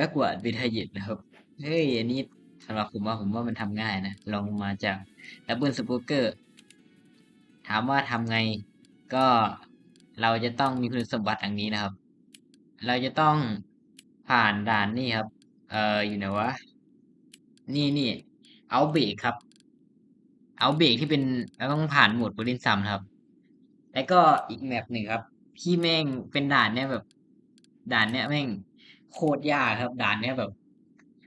ก็กวาดวิทยิตนะครับ เฮ้ย อันนี้สำหรับผมว่าผมว่ามันทำง่ายนะลองมาจากดับเบิลสปูเกอร์ ถามว่าทำไง ก็เราจะต้องมีคุณสมบัติอย่างนี้นะครับ เราจะต้องผ่านด่านนี่ครับ เอ่อ อยู่ไหนวะ นี่นี่เอาเบรกครับ เอาเบรกที่เป็นเราต้องผ่านโหมดบรินซัมครับ แล้วก็อีกแมปหนึ่งครับ ที่แม่งเป็นด่านเนี้ยแบบ ด่านเนี้ยแม่ง โคตรยากครับด่านเนี้ยแบบ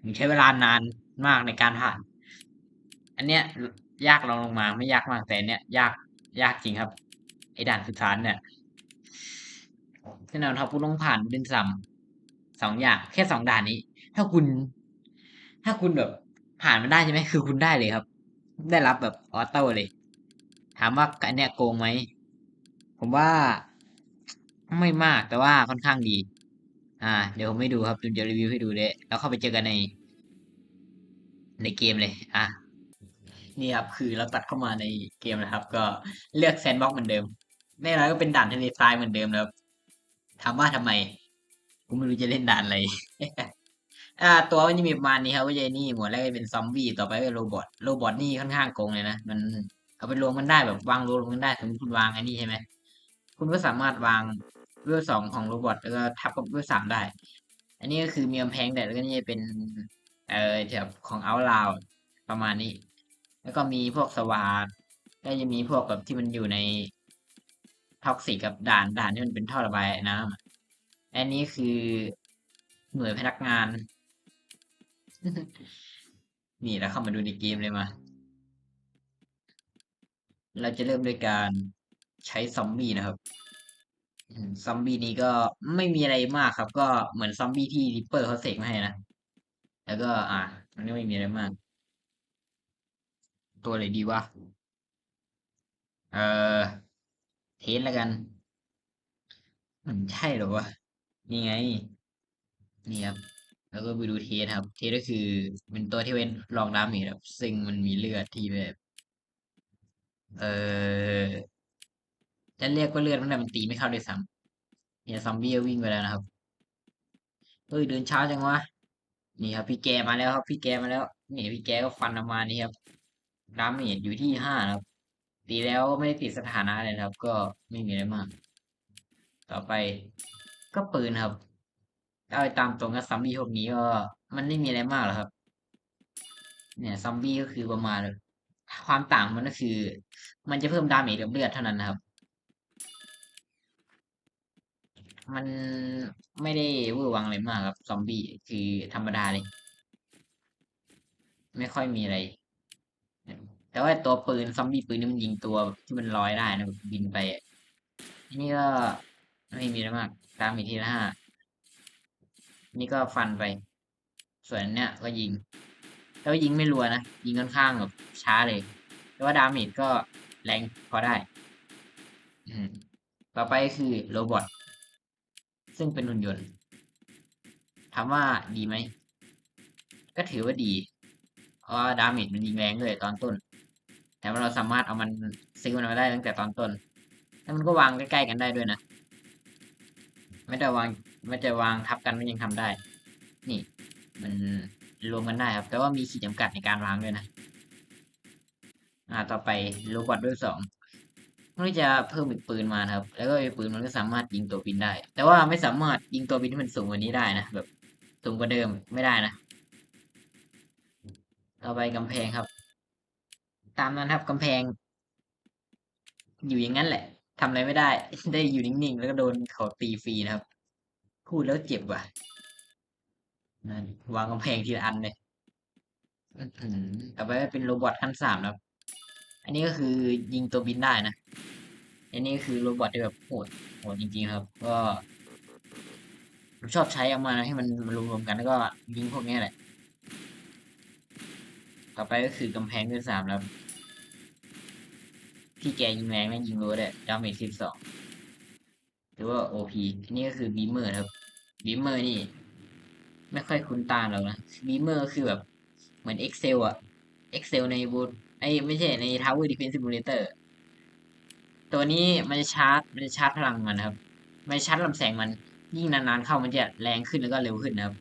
ผมใช้เวลานานมากในการผ่าน อันเนี้ย ยากลองลงมาไม่ยากมากแต่เนี้ยยากยากจริงครับ ไอ้ด่านสุดท้ายเนี่ยแน่นอนครับคุณต้องผ่านบรินซัมสองอย่าง แค่สองด่านนี้ ถ้าคุณ ถ้าคุณแบบผ่านมันได้ใช่ไหมคือคุณได้เลยครับ ได้รับแบบออโต้เลย ถามว่าอันเนี้ยโกงไหมผมว่าไม่มากแต่ว่าค่อนข้างดี อ่า เดี๋ยวผมให้ดูครับเดี๋ยวรีวิวให้ดูเลย แล้วเข้าไปเจอกันใน ในเกมเลย อะ นี่ครับ คือเราตัดเข้ามาในเกมนะครับ ก็เลือกแซนด์บ็อกเหมือนเดิม แน่นอนก็เป็นด่านทะเลทรายเหมือนเดิมนะครับถามว่าทำไมผมไม่รู้จะเล่นด่านอะไร อ่า ตัวมันจะมีประมาณนี้ครับว่าจะนี่หมวดแรกเป็นซอมบี้ต่อไปเป็นโรบอทโรบอทนี่ค่อนข้างโกงเลยนะมันเอาไปรวมกันได้แบบวางรวมกันได้สมมติคุณวางอันนี้ใช่ไหมคุณก็สามารถวาง เวลสองของโรบอทแล้วก็ทับกับเวลสามได้ อันนี้ก็คือมีกำแพงแต่แล้วก็นี่เป็น เอ่อแบบของเอาลาวประมาณนี้ แล้วก็มีพวกสวาดก็จะมีพวกแบบที่มันอยู่ในท็อกซิกกับด่านด่านที่มันเป็นท่อระบายน้ำอันนี้คือหน่วยพนักงาน นี่แล้วเข้ามาดูในเกมเลยมา เราจะเริ่มด้วยการใช้ซอมบี้นะครับ ซอมบี้นี้ก็ไม่มีอะไรมากครับ ก็เหมือนซอมบี้ที่ริปเปอร์เขาเสกมาให้นะ แล้วก็ อ่ามันก็ไม่มีอะไรมาก ตัวอะไรดีวะ เออเทสแล้วกัน มันใช่หรอวะ นี่ไง นี่ครับ แล้วก็ไปดูเทสครับ เทสก็คือเป็นตัวที่เป็นรองดาเมจครับ ซึ่งมันมีเลือดที่แบบ เออ จะเรียกว่าเลือดมันแต่มันตีไม่เข้าด้วยซ้ำเนี่ยซอมบี้วิ่งไปแล้วนะครับเฮ้ยเดินช้าจังวะนี่ครับ พี่แกมาแล้วครับพี่แกมาแล้วนี่พี่แกก็ฟันออกมานี่ครับดาเมจอยู่ที่ห้าครับ ตีแล้วไม่ได้ติดสถานะเลยครับ ก็ไม่มีอะไรมาก ต่อไปก็ปืนครับเอาไปตามตรงกับซอมบี้พวกนี้ก็มันไม่มีอะไรมากหรอกครับ เนี่ยซอมบี้ก็คือประมาณความต่างมันก็คือ มันจะเพิ่มดาเมจกับเลือดเท่านั้นนะครับ มันไม่ได้เวอร์วังอะไรมากครับ ซอมบี้คือธรรมดาเลย ไม่ค่อยมีอะไร แต่ว่าตัวปืนซอมบี้ปืนนี่มันยิงตัวที่มันลอยได้นะบินไปอันนี้ก็ไม่มีอะไรมาก ตามอีกทีละห้านี่ก็ฟันไป ส่วนเนี้ยก็ยิง แต่ว่ายิงไม่รัวนะ ยิงค่อนข้างแบบช้าเลย แต่ว่าดาเมจก็แรงพอได้ อืมต่อไปคือโรบอท ซึ่งเป็นหุ่นยนต์ถามว่าดีไหม ก็ถือว่าดี เพราะดาเมจมันยิงแรงเลยตอนต้น แต่ว่าเราสามารถเอามันซื้อมันมาได้ตั้งแต่ตอนต้น แล้วมันก็วางใกล้ๆกันได้ด้วยนะ ไม่ได้วางไม่ได้วางทับกันมันยังทำได้ นี่ มันรวมกันได้ครับ แต่ว่ามีขีดจำกัดในการวางด้วยนะ อ่า ต่อไปโรบอทด้วยสอง มันจะเพิ่มอีกปืนมาครับ แล้วก็ปืนมันก็สามารถยิงตัวบินได้ แต่ว่าไม่สามารถยิงตัวบินที่มันสูงกว่านี้ได้นะแบบสูงกว่าเดิมไม่ได้นะต่อไปกำแพงครับ ตามนั้นครับกำแพง อยู่อย่างนั้นแหละทำอะไรไม่ได้ ได้อยู่นิ่งๆแล้วก็โดนเขาตีฟรีนะครับ พูดแล้วเจ็บว่ะนั่นวางกำแพงทีละอันเลยต่อไปเป็นโรบอทขั้นสามครับ อันนี้ก็คือยิงตัวบินได้นะ อันนี้คือโรบอทที่แบบโหดโหดจริงๆครับ ก็ผมชอบใช้เอามาให้มันรวมๆกันแล้วก็ยิงพวกนี้แหละ ต่อไปก็คือกำแพงที่สามแล้วที่แกยิงแรงนะยิงรัวด้ดาเมจสิบสองหรือว่าโอพีอันนี้ก็คือบีเมอร์ครับบีเมอร์นี่ ไม่ค่อยคุ้นตาเรานะบีเมอร์คือแบบเหมือน Excel อะ Excel ในบู ไอ้ไม่ใช่ใน Tower Defense Simulator ตัวนี้มันจะชาร์จมันจะชาร์จพลังมันครับ มันชาร์จลำแสงมัน ยิ่งนานๆเข้ามันจะแรงขึ้นแล้วก็เร็วขึ้นนะครับ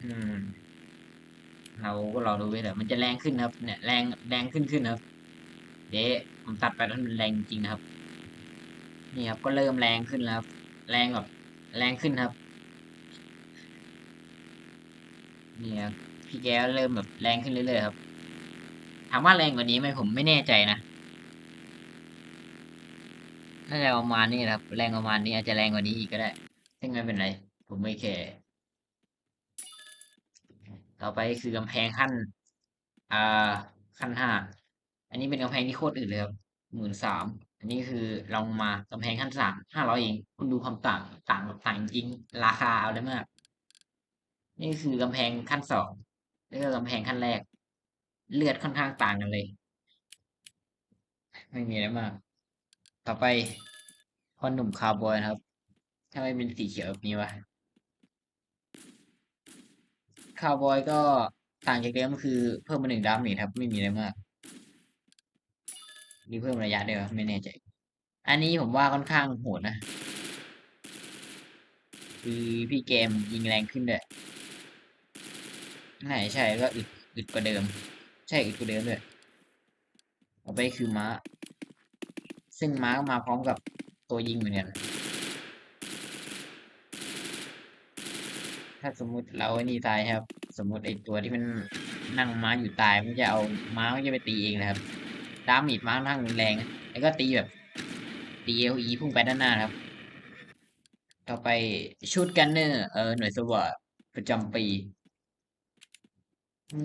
อืม เราก็รอดูไปเถอะมันจะแรงขึ้นครับ เนี่ยแรงแรงขึ้นขึ้นครับ เดี๋ยวผมตัดไปแล้วมันแรงจริงนะครับ นี่ครับ ก็เริ่มแรงขึ้นแล้วครับ แรงแบบแรงขึ้นครับ นี่ครับพี่แกก็เริ่มแบบแรงขึ้นเรื่อยๆครับ ถามว่าแรงกว่านี้ไหมผมไม่แน่ใจนะน่าจะประมาณนี้ครับ แรงประมาณนี้อาจจะแรงกว่านี้อีกก็ได้ ซึ่งไม่เป็นไร ผมไม่แคร์ต่อไปคือกำแพงขั้น อ่า ขั้นห้า อันนี้เป็นกำแพงที่โคตรอื่นเลยครับหมื่นสาม อันนี้คือลองมากำแพงขั้นสามห้าร้อยเอง คุณดูความต่าง ต่างแบบต่างจริง ราคาเอาได้มาก นี่คือกำแพงขั้นสอง แล้วก็กำแพงขั้นแรก เลือดค่อนข้างต่างกันเลย ไม่มีอะไรมาก ต่อไปพอหนุ่มคาวบอยครับทำไมเป็นสีเขียวแบบนี้วะคาวบอยก็ต่างจากเดิมก็คือเพิ่มมาหนึ่งดาเมจครับ ไม่มีอะไรมากมีเพิ่มระยะด้วยไม่แน่ใจ อันนี้ผมว่าค่อนข้างโหดนะ คือพี่เกมยิงแรงขึ้นด้วยน่ใช่ก็อึดอึดกว่าเดิม ใช่อึดกว่าเดิมด้วยต่อไปคือม้า ซึ่งม้าก็มาพร้อมกับตัวยิงเหมือนกันถ้าสมมุติเราไอ้นี่ตายครับ สมมุติไอ้ตัวที่มันนั่งม้าอยู่ตายมันจะเอาม้ามันจะไปตีเองนะครับดาเมจม้าค่อนข้งแรงแล้วก็ตีแบบตีเอลีพุ่งไปด้านหน้าครับ ต่อไปชุดกันเนอร์เออหน่วยสวอตประจำปี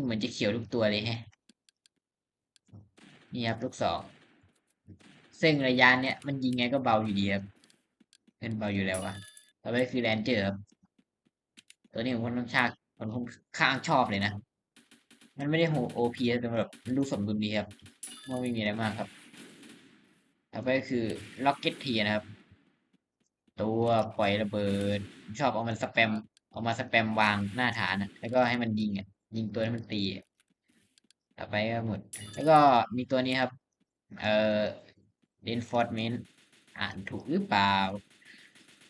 เหมือนจะเขียวทุกตัวเลยแฮะ นี่ครับลูกศรซึ่งระยะเนี้ยมันยิงไงก็เบาอยู่ดีครับเป็นเบาอยู่แล้วอะต่อไปคือแรนเจอร์ครับตัวนี้ผมค่อนข้างผมค่อนข้างชอบเลยนะ มันไม่ได้โหโอพีแต่แบบมันดูสมดุลดีครับว่าไม่มีอะไรมากครับ ต่อไปคือล็อกเก็ตทีนะครับ ตัวปล่อยระเบิดชอบเอามันสแปมเอามาสแปมวางหน้าฐานนะแล้วก็ให้มันยิงอะยิงตัวให้มันตีอะ ต่อไปก็หมด แล้วก็มีตัวนี้ครับ เอ่อ reinforcement อ่านถูกหรือเปล่า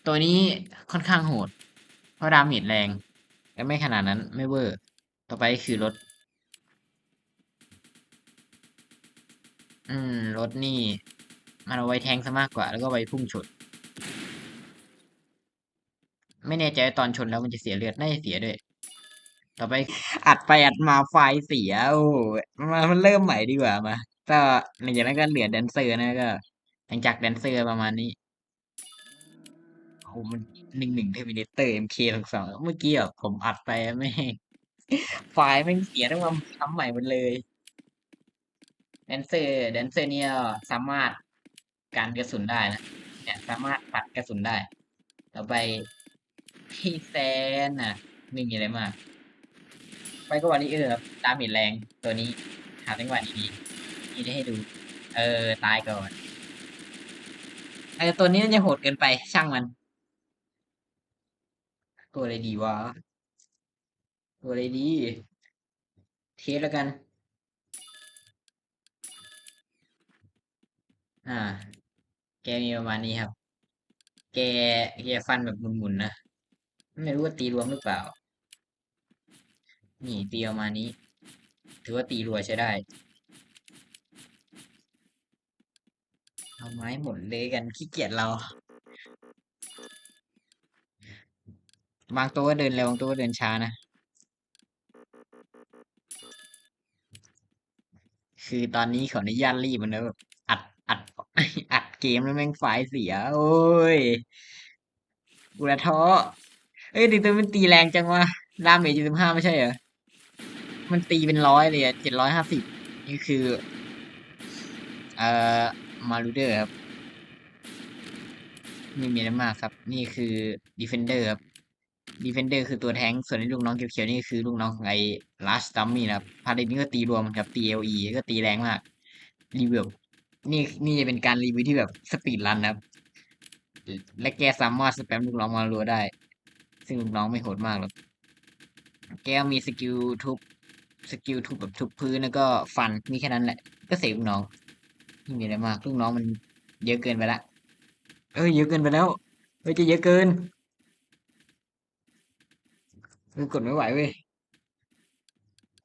ตัวนี้ค่อนข้างโหด เพราะดาเมจแรงแต่ไม่ขนาดนั้นไม่เวอร์ ต่อไปคือรถ อืม รถนี่ มันเอาไว้แทงซะมากกว่า แล้วก็ไว้พุ่งชน ไม่แน่ใจตอนชนแล้วมันจะเสียเลือด น่าจะเสียด้วย ต่อไปอัดไปอัดมาไฟล์เสียโอ้โหมามันเริ่มใหม่ดีกว่ามาก็หลังจากนั้นก็เหลือแดนเซอร์นะก็หลังจากแดนเซอร์ประมาณนี้โอ้หมันหนึ่งหนึ่งเทอร์มินเตอร์เอ็มเคสองสองเมื่อกี้อะผมอัดไปไม่ไฟล์แม่เสียต้องมาทำใหม่หมดเลยแดนเซอร์แดนเซอร์เนี่ยสามารถการกระสุนได้นะเนี่ยสามารถปัดกระสุนได้ ต่อไปพี่แซนน่ะไม่มีอะไรมาก ไปก็วันนี้เออครับดาเมจแรงตัวนี้หาจังหวะดีๆนี่ได้ให้ดู เออ ตายก่อนไอตัวนี้น่าจะโหดเกินไปช่างมัน ตัวอะไรดีวะ ตัวอะไรดี เทสแล้วกัน อ่า แกมีประมาณนี้ครับ แกแกฟันแบบหมุนๆนะ ไม่รู้ว่าตีรวมหรือเปล่า นี่ตีประมาณนี้ ถือว่าตีรัวใช้ได้เอาไม้หมดเลยกันขี้เกียจเรา บางตัวก็เดินเร็วบางตัวก็เดินช้านะ คือตอนนี้ขออนุญาตรีบมันแล้วแบบอัดอัดอัดเกมแล้วแม่งไฟล์เสีย โอ้ยกูละท้อเอ้ยดิตัวมันตีแรงจังวะดามเมจยี่สิบห้าไม่ใช่เหรอ มันตีเป็นร้อยเลยอะเจ็ดร้อยห้าสิบนี่คือ เอ่อ มารูเดอร์ครับ ไม่มีอะไรมากครับ นี่คือดีเฟนเดอร์ครับดีเฟนเดอร์คือตัวแทงส่วนไอ้ลูกน้องเขียวๆนี่คือลูกน้องของไอ้ลาสตัมมี่นะครับพาราดินี้ก็ตีรวมครับตีเอลีก็ตีแรงมาก รีวิวนี่นี่จะเป็นการรีวิวที่แบบสปีดรันนะครับ และแกสามารถสแปมลูกน้องมารัวได้ ซึ่งลูกน้องไม่โหดมากหรอกแกมีสกิลทุบ สกิลทุบแบบทุบพื้นแล้วก็ฟันมีแค่นั้นแหละ ก็เสกลูกน้องไม่มีอะไรมากลูกน้องมันเยอะเกินไปละเอ้ยเยอะเกินไปแล้วเฮ้ยจะเยอะเกินกูกดไม่ไหวเว้ย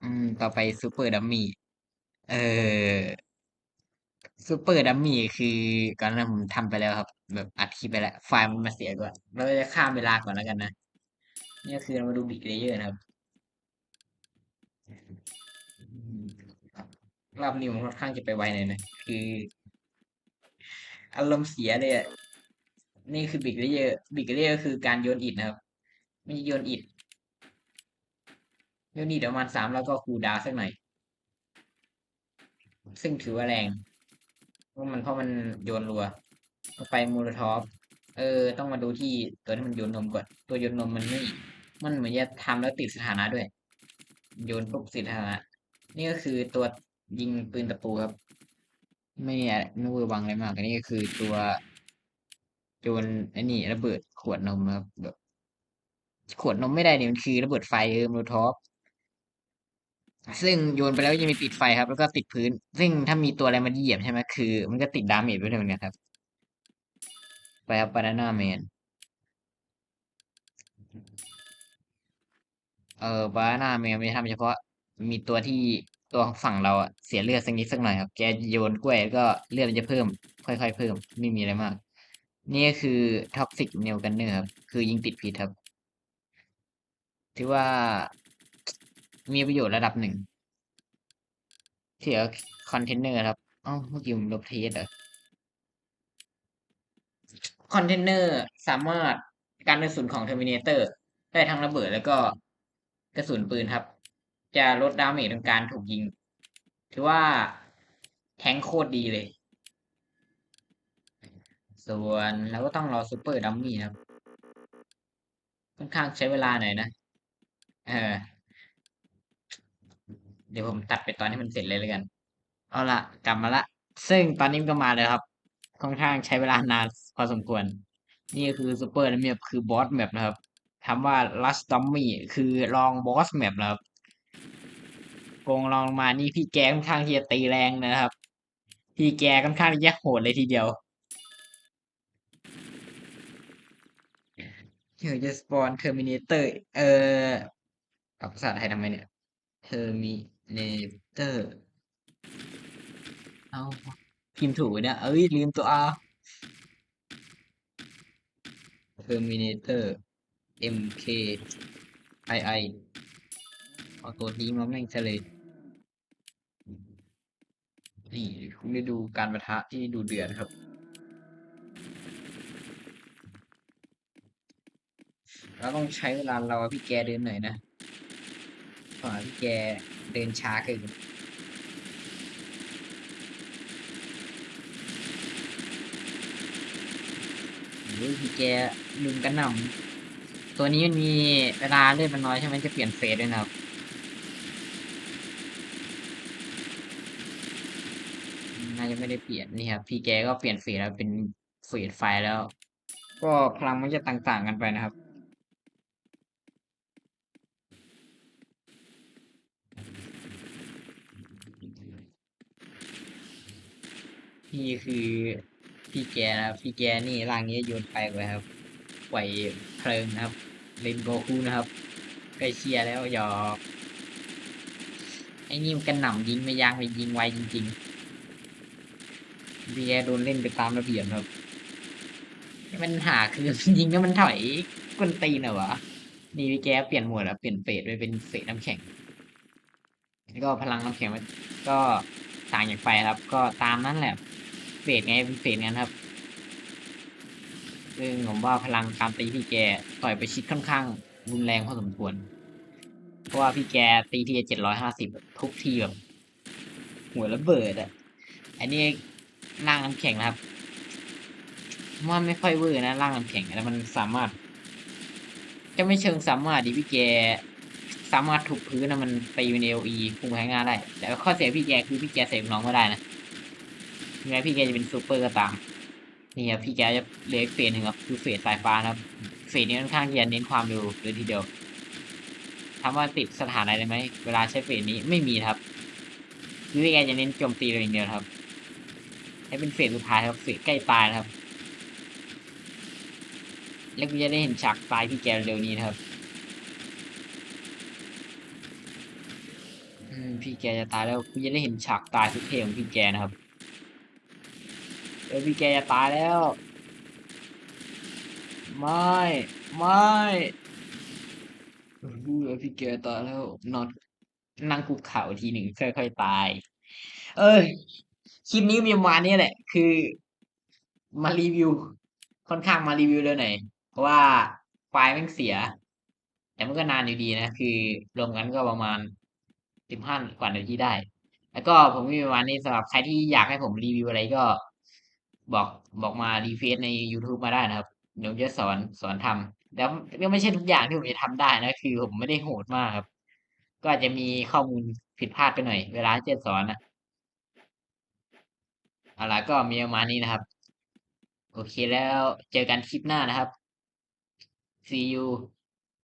อืม ต่อไปซูเปอร์ดัมมี่เออซูเปอร์ดัมมี่คือก่อนหน้าผมทำไปแล้วครับ แบบอัดคลิปไปแล้ว ไฟล์มันมาเสียก่อนเราจะข้ามเวลาก่อนแล้วกันนะนี่ก็คือเรามาดูบิ๊กเลเยอร์นะครับ รอบนี้ผมค่อนข้างจะไปไวหน่อยนะ คือ อารมณ์เสียเลยอะ นี่คือบิ๊กเลเยอร์บิ๊กเลเยอร์คือการโยนอิฐนะครับ ไม่ใช่โยนอิฐโยนอิฐประมาณสามแล้วก็คูดาวสักหน่อย ซึ่งถือว่าแรงเพราะมันเพราะมันโยนรัวไปมูลทอฟเออ ต้องมาดูที่ตัวที่มันโยนนมก่อน ตัวโยนนมมันไม่มันเหมือนจะทำแล้วติดสถานะด้วย โยนปุ๊บติดสถานะนี่ก็คือตัวยิงปืนตะปูครับ ไม่อะไม่เวอร์วังอะไรมากอันนี้ก็คือตัวโยนไอ้นี่ระเบิดขวดนมครับแบบ ขวดนมไม่ได้เนี่ยมันคือระเบิดไฟเออมูลทอฟซึ่งโยนไปแล้วยังมีติดไฟครับ แล้วก็ติดพื้น ซึ่งถ้ามีตัวอะไรมาเหยียบใช่ไหมคือ มันก็ติดดาเมจไปด้วยเหมือนกันครับ ไปครับบานาน่าแมน เออบานาน่าแมนไม่ทำเฉพาะ มีตัวที่ตัวฝั่งเราอะเสียเลือดสักนิดสักหน่อยครับ แกโยนกล้วยก็เลือดมันจะเพิ่ม ค่อยๆเพิ่ม ไม่มีอะไรมาก นี่ก็คือท็อกซิกเนลกันเนอร์ครับ คือยิงติดพิษครับถือว่ามีประโยชน์ระดับหนึ่งเสียคอนเทนเนอร์ครับเอ้าเมื่อกี้ผมลบเทสเหรอคอนเทนเนอร์สามารถการกระสุนของเทอร์มินเตอร์ได้ทั้งระเบิดแล้วก็ กระสุนปืนครับ จะลดดาเมจของการถูกยิง ถือว่าแทงโคตรดีเลย ส่วนเราก็ต้องรอซูเปอร์ดัมมี่ครับ ค่อนข้างใช้เวลาหน่อยนะ เออ เดี๋ยวผมตัดไปตอนที่มันเสร็จเลยแล้วกัน เอาละกลับมาละ ซึ่งตอนนี้ก็มาเลยครับ ค่อนข้างใช้เวลานานพอสมควร นี่ก็คือซูเปอร์ดัมมี่คือบอสแมปนะครับ คำว่า Last Dummy คือลองบอสแมปนะครับโกงลองมานี่พี่แกค่อนข้างที่จะตีแรงนะครับ พี่แกค่อนข้างที่จะโหดเลยทีเดียวเดี๋ยวจะสปอนเทอร์มินเตอร์เออเอภาษาไทยทำไมเนี่ยเทอร์มินเตอร์เอาพิมพ์ถูกเนี่ยเอ้ยลืมตัว R Terminator MK II เอาตัวนี้มาแม่งเฉลยนี่คุณได้ดูการประทะที่ดูเดือดครับ เราต้องใช้เวลาเราพี่แกเดินหน่อยนะเพราะพี่แกเดินช้าเกินโอ้ยพี่แกลุมกันหน่ำ ตัวนี้มันมีเวลาเลือดมันน้อยใช่ไหมจะเปลี่ยนเฟสด้วยนะครับน่าจะไม่ได้เปลี่ยนนี่ครับพี่แกก็เปลี่ยนเฟสแล้วเป็นเฟสไฟแล้ว ก็พลังมันจะต่างๆกันไปนะครับนี่คือพี่แกนะครับพี่แกนี่ร่างนี้โยนไปเลยครับไหวเพลิงนะครับ เลนโกคูนะครับใกล้เชียร์แล้วหยอกไอ้นี่มันกันหน่ำยิงไม่ยั้งเลยยิงไวจริงๆพี่แกโดนเล่นไปตามระเบียบครับ มันหาคือยิงแล้วมันถอยกวนตีนเหรอวะนี่พี่แกเปลี่ยนหมวดแล้วเปลี่ยนเฟสไปเป็นเฟสน้ำแข็ง แล้วก็พลังน้ำแข็งมันก็ต่างจากไฟครับ ก็ตามนั้นแหละเฟสไงเป็นเฟสงั้นครับ ซึ่งผมว่าพลังการตีพี่แกต่อยไปชิดค่อนข้างรุนแรงพอสมควร เพราะว่าพี่แกตีทีเจ็ดร้อยห้าสิบทุกทีแบบหัวระเบิดอะ อันนี้ร่างน้ำแข็งนะครับว่าไม่ค่อยเวอร์นะร่างน้ำแข็งแล้วมันสามารถ จะไม่เชิงสามารถดิพี่แกสามารถถูกพื้นนะมันตีเป็นเอลีคุมใช้งานได้แต่ข้อเสียพี่แกคือพี่แกเสกน้องก็ได้นะแม้พี่แกจะเป็นซูเปอร์ก็ตาม นี่ครับพี่แกจะเลืออีกเฟสหนึ่งครับคือเฟสสายฟ้านะครับ เฟสนี้ค่อนข้างที่จะเน้นความเร็วเลยทีเดียวถามว่าติดสถานะอะไรไหมเวลาใช้เฟสนี้ไม่มีครับคือพี่แกจะเน้นโจมตีเลยอย่างเดียวครับ ให้เป็นเฟสสุดท้ายครับเฟสใกล้ตายครับ แล้วก็จะได้เห็นฉากตายพี่แกเร็วนี้ครับพี่แกจะตายแล้วคุณจะได้เห็นฉากตายสุดเท่ของพี่แกนะครับ เออพี่แกจะตายแล้ว ไม่ ไม่เออพี่แกตายแล้ว นอน นั่งคุกเข่าทีหนึ่งค่อยๆตาย เออคลิปนี้มีประมาณนี้แหละ คือ มารีวิว ค่อนข้างมารีวิวเร็วหน่อยเพราะว่าไฟล์แม่งเสีย แต่มันก็นานอยู่ดีนะ คือรวมกันก็ประมาณสิบห้ากว่านาทีได้ แล้วก็ผมมีประมาณนี้สำหรับใครที่อยากให้ผมรีวิวอะไรก็ บอกบอกมารีเควสใน YouTube มาได้นะครับเดี๋ยวจะสอนสอนทำแล้วก็ไม่ใช่ทุกอย่างที่ผมจะทำได้นะ คือผมไม่ได้โหดมากครับ ก็อาจจะมีข้อมูลผิดพลาดไปหน่อย เวลาจะสอนนะเอาละก็มีประมาณนี้นะครับ โอเคแล้วเจอกันคลิปหน้านะครับ see you